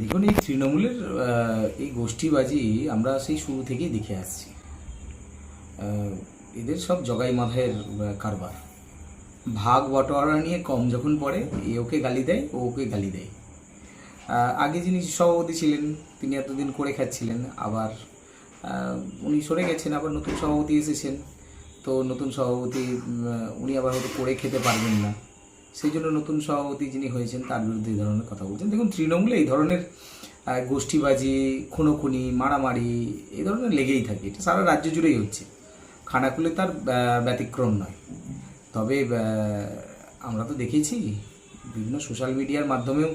দেখুন এই তৃণমূলের এই গোষ্ঠীবাজি আমরা সেই শুরু থেকেই দেখে আসছি। এদের সব জগাই মাথায়ের কারবার। ভাগ বটোয়ারা নিয়ে কম যখন পড়ে, এ ওকে গালি দেয়, ও ওকে গালি দেয়। আগে যিনি সভাপতি ছিলেন, তিনি এতদিন করে খাচ্ছিলেন, আবার উনি সরে গেছেন, আবার নতুন সভাপতি এসেছেন। তো নতুন সভাপতি উনি আবার হয়তো করে খেতে পারবেন না। সেই জন্য নতুন সভাপতি যিনি হয়েছেন তার বিরুদ্ধে এই ধরনের কথা বলছেন। দেখুন তৃণমূলে এই ধরনের গোষ্ঠীবাজি খুনোখুনি মারামারি এই ধরনের লেগেই থাকে। এটা সারা রাজ্য জুড়েই হচ্ছে। খানাকুলে তার ব্যতিক্রম নয়। তবে আমরা তো দেখেছি বিভিন্ন সোশ্যাল মিডিয়ার মাধ্যমেও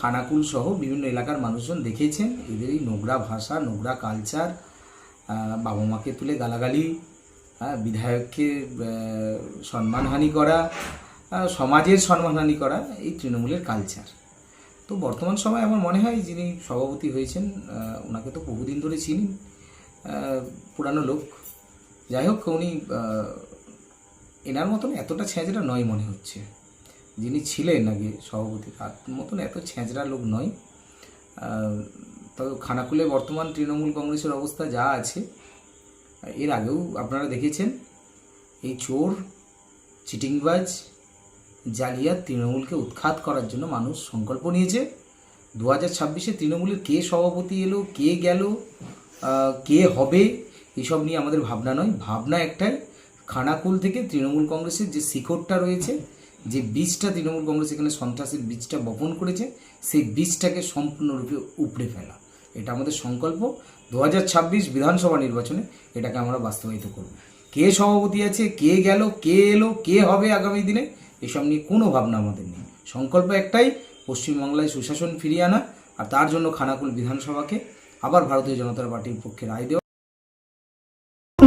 খানাকুল সহ বিভিন্ন এলাকার মানুষজন দেখেছেন এদের এই নোংরা ভাষা নোংরা কালচার বাবা মাকে তুলে গালাগালি হ্যাঁ, বিধায়ককে সম্মানহানি করা সমাজের সম্মানহানি করা এই তৃণমূলের কালচার তো বর্তমান সময়ে আমার মনে হয় যিনি সভাপতি হয়েছেন ওনাকে তো বহুদিন ধরে চিনি পুরানো লোক। যাই হোক, উনি এনার মতন এতটা ছেঁচড়া নয় মনে হচ্ছে। যিনি ছিলেন আগে সভাপতি, তার মতন এত ছেঁচড়া লোক নয়। তবে খানাকুলে বর্তমান তৃণমূল কংগ্রেসের অবস্থা যা আছে, এর আগেও আপনারা দেখেছেন, এই চোর, চিটিংবাজ জালিয়াত তৃণমূলকে উৎখাত করার জন্য মানুষ সংকল্প নিয়েছে। দু হাজার ছাব্বিশে তৃণমূলের কে সভাপতি এলো, কে গেল কে হবে, এসব নিয়ে আমাদের ভাবনা নয়। ভাবনা একটাই, খানাকুল থেকে তৃণমূল কংগ্রেসের যে শিকড়টা রয়েছে, যে বীজটা তৃণমূল কংগ্রেস এখানে সন্ত্রাসের বীজটা বপন করেছে, সেই বীজটাকে সম্পূর্ণরূপে উপড়ে ফেলা। এটা আমাদের সংকল্প। দু হাজার ছাব্বিশ বিধানসভা নির্বাচনে এটাকে আমরা বাস্তবায়িত করব। কে সভাপতি আছে, কে গেল, কে এলো, কে হবে আগামী দিনে এসব নিয়ে কোনো ভাবনা আমাদের নেই। সংকল্প একটাই, পশ্চিমবাংলায় সুশাসন ফিরিয়ে আনা, আর তার জন্য খানাকুল বিধানসভাকে আবার ভারতীয় জনতা পার্টির পক্ষে রায় দেওয়া।